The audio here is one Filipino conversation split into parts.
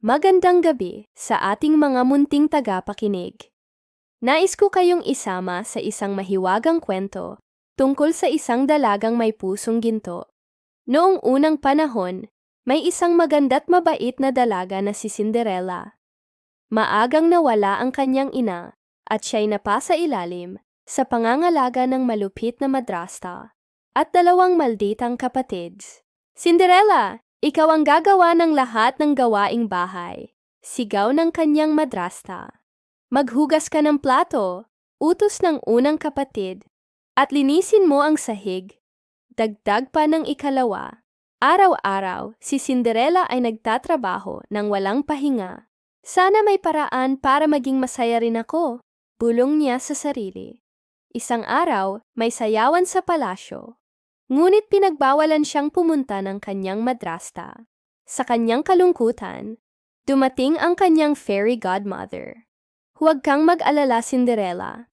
Magandang gabi sa ating mga munting tagapakinig. Nais ko kayong isama sa isang mahiwagang kwento tungkol sa isang dalagang may pusong ginto. Noong unang panahon, may isang maganda't mabait na dalaga na si Cinderella. Maagang nawala ang kanyang ina at siya'y napasa ilalim sa pangangalaga ng malupit na madrasta at dalawang malditang kapatids. Cinderella, ikaw ang gagawa ng lahat ng gawaing bahay. Sigaw ng kanyang madrasta. Maghugas ka ng plato, utos ng unang kapatid, at linisin mo ang sahig. Dagdag pa ng ikalawa. Araw-araw, si Cinderella ay nagtatrabaho ng walang pahinga. Sana may paraan para maging masaya rin ako, bulong niya sa sarili. Isang araw, may sayawan sa palasyo. Ngunit pinagbawalan siyang pumunta ng kanyang madrasta. Sa kanyang kalungkutan, dumating ang kanyang fairy godmother. Huwag kang mag-alala, Cinderella.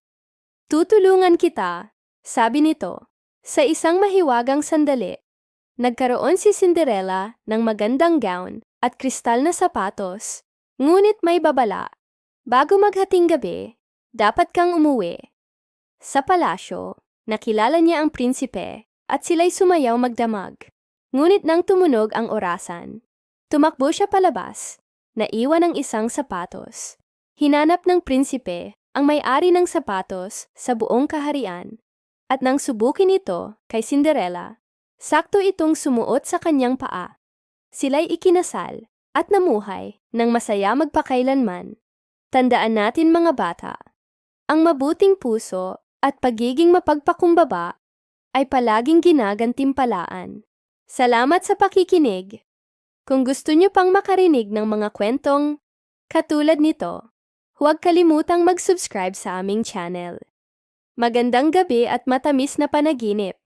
Tutulungan kita, sabi nito. Sa isang mahiwagang sandali, nagkaroon si Cinderella ng magandang gown at kristal na sapatos, ngunit may babala. Bago maghating gabi, dapat kang umuwi. Sa palasyo, nakilala niya ang prinsipe at sila'y sumayaw magdamag. Ngunit nang tumunog ang orasan, tumakbo siya palabas, naiwan ang isang sapatos. Hinanap ng prinsipe ang may-ari ng sapatos sa buong kaharian. At nang subukin ito kay Cinderella, sakto itong sumuot sa kanyang paa. Sila'y ikinasal at namuhay ng masaya magpakailanman. Tandaan natin mga bata, ang mabuting puso at pagiging mapagpakumbaba ay palaging ginagantimpalaan. Salamat sa pakikinig. Kung gusto nyo pang makarinig ng mga kwentong katulad nito, huwag kalimutang mag-subscribe sa aming channel. Magandang gabi at matamis na panaginip.